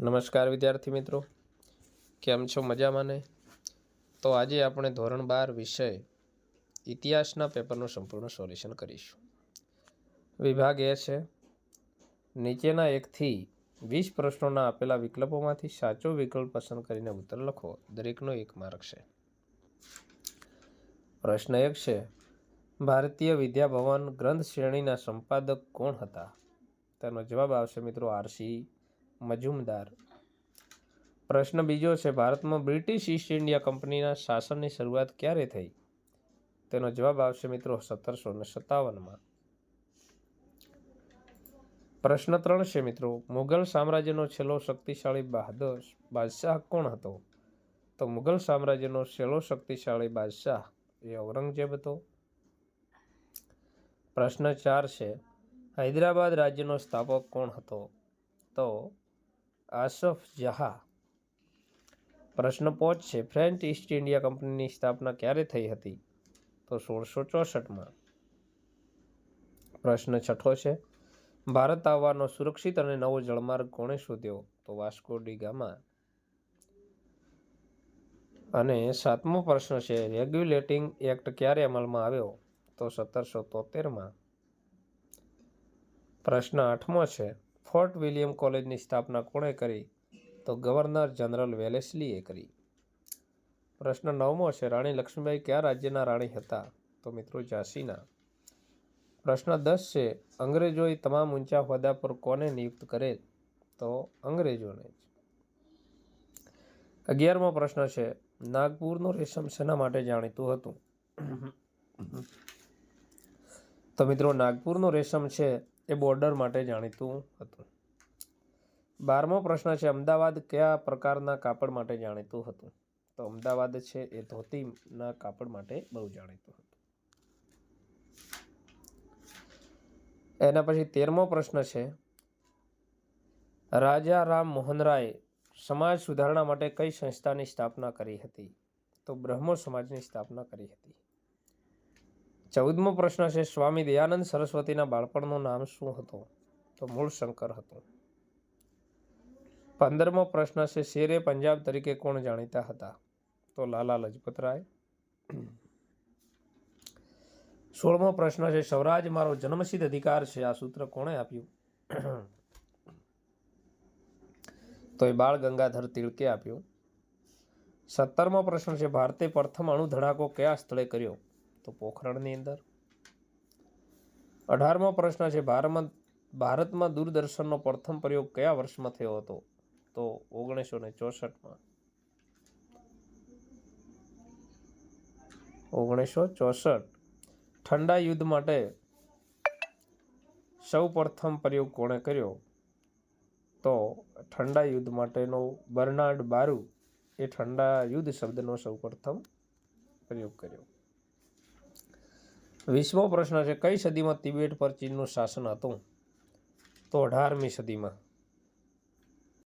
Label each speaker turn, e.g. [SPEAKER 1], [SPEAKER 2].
[SPEAKER 1] નમસ્કાર વિદ્યાર્થી મિત્રો. કેમ છો મજામાં ને તો આજે આપણે ધોરણ બાર વિષય ઇતિહાસના પેપરનું સંપૂર્ણ સોલ્યુશન કરીશું. વિભાગ એ છે, નીચેના એકથી વીસ પ્રશ્નોના આપેલા વિકલ્પોમાંથી સાચો વિકલ્પ પસંદ કરીને ઉત્તર લખો. દરેકનો એક માર્ક છે. પ્રશ્ન એક છે, ભારતીય વિદ્યાભવન ગ્રંથ શ્રેણીના સંપાદક કોણ હતા? તેનો જવાબ આવશે મિત્રો આરસી મજુમદાર. પ્રશ્ન બીજો છે, ભારતમાં બ્રિટિશ ઈસ્ટ ઇન્ડિયા કંપનીના શાસનની શરૂઆત ક્યારે થઈ? તેનો જવાબ આવશે મિત્રો સત્તરસો ને સત્તાવનમાં. પ્રશ્ન ત્રણ છે મિત્રો, મુઘલ સામ્રાજ્યનો છેલ્લો શક્તિશાળી બહાદુર બાદશાહ કોણ હતો? તો મુઘલ સામ્રાજ્યનો છેલ્લો શક્તિશાળી બાદશાહ એ ઔરંગઝેબ હતો. પ્રશ્ન ચાર છે, હૈદરાબાદ રાજ્યનો સ્થાપક કોણ હતો? તો આસફ જહા. પ્રશ્ન પોચ છે ફ્રેન્ચ ઈસ્ટ ઇન્ડિયા કંપનીની સ્થાપના ક્યારે થઈ હતી? તો સોળસો ચોસઠમાં. પ્રશ્ન છઠ્ઠો છે, ભારત આવવાનો સુરક્ષિત અને નવો જળમાર્ગ કોણે શોધ્યો? તો વાસ્કો ડી ગામા. અને સાતમો પ્રશ્ન છે, રેગ્યુલેટિંગ એક્ટ ક્યારે અમલમાં આવ્યો? તો સત્તરસો તોતેરમાં. પ્રશ્ન આઠમો છે ફોર્ટ વિલિયમ કોલેજની સ્થાપના કોણે કરી? તો ગવર્નર જનરલ વેલેસલીએ કરી. પ્રશ્ન નવમો છે, રાણી લક્ષ્મીબાઈ કયા રાજ્યના રાણી હતા? તો મિત્રો ઝાંસીના. પ્રશ્ન દસ છે, અંગ્રેજોએ તમામ ઊંચા હોદ્દા પર કોને નિયુક્ત કરે? તો અંગ્રેજોને જ. અગિયારમો પ્રશ્ન છે, નાગપુરનું રેશમ શેના માટે જાણીતું હતું? તો મિત્રો, નાગપુરનું રેશમ છે એ બોર્ડર માટે જાણીતું હતું. બારમો પ્રશ્ન છે, અમદાવાદ કયા પ્રકારના કાપડ માટે જાણીતું હતું? તો અમદાવાદ છે, એ ધોતીના કાપડ માટે બહુ જાણીતું હતું. એના પછી તેરમો પ્રશ્ન છે, રાજા રામ મોહન રાય સમાજ સુધારણા માટે કઈ સંસ્થાની સ્થાપના કરી હતી? તો બ્રહ્મો સમાજની સ્થાપના કરી હતી. ચૌદમો પ્રશ્ન છે, સ્વામી દયાનંદ સરસ્વતીના બાળપણનું નામ શું હતું? તો મૂળ શંકર હતું. પંદરમો પ્રશ્ન છે, શેરે પંજાબ તરીકે કોણ જાણીતા હતા? તો લાલા લજપત રાય. સોળમો પ્રશ્ન છે, સ્વરાજ મારો જન્મસિદ્ધ અધિકાર છે, આ સૂત્ર કોણે આપ્યું? તો એ બાળ ગંગાધર તિલકે આપ્યું. સત્તરમો પ્રશ્ન છે, ભારતે પ્રથમ અણુ ધડાકો કયા સ્થળે કર્યો? તો પોખરણની અંદર. અઢારમો પ્રશ્ન છે ભારતમાં ભારતમાં દૂરદર્શનનો પ્રથમ પ્રયોગ કયા વર્ષમાં થયો હતો? તો ઓગણીસો ને ચોસઠમાં. ઓગણીસો ચોસઠ. ઠંડા યુદ્ધ માટે સૌ પ્રથમ પ્રયોગ કોણે કર્યો? તો ઠંડા યુદ્ધ માટેનો બર્નાર્ડ બારુ એ ઠંડા યુદ્ધ શબ્દનો સૌ પ્રથમ પ્રયોગ કર્યો. વીસમો પ્રશ્ન છે કઈ સદીમાં તિબેટ પર ચીનનું શાસન હતું? તો અઢારમી સદીમાં.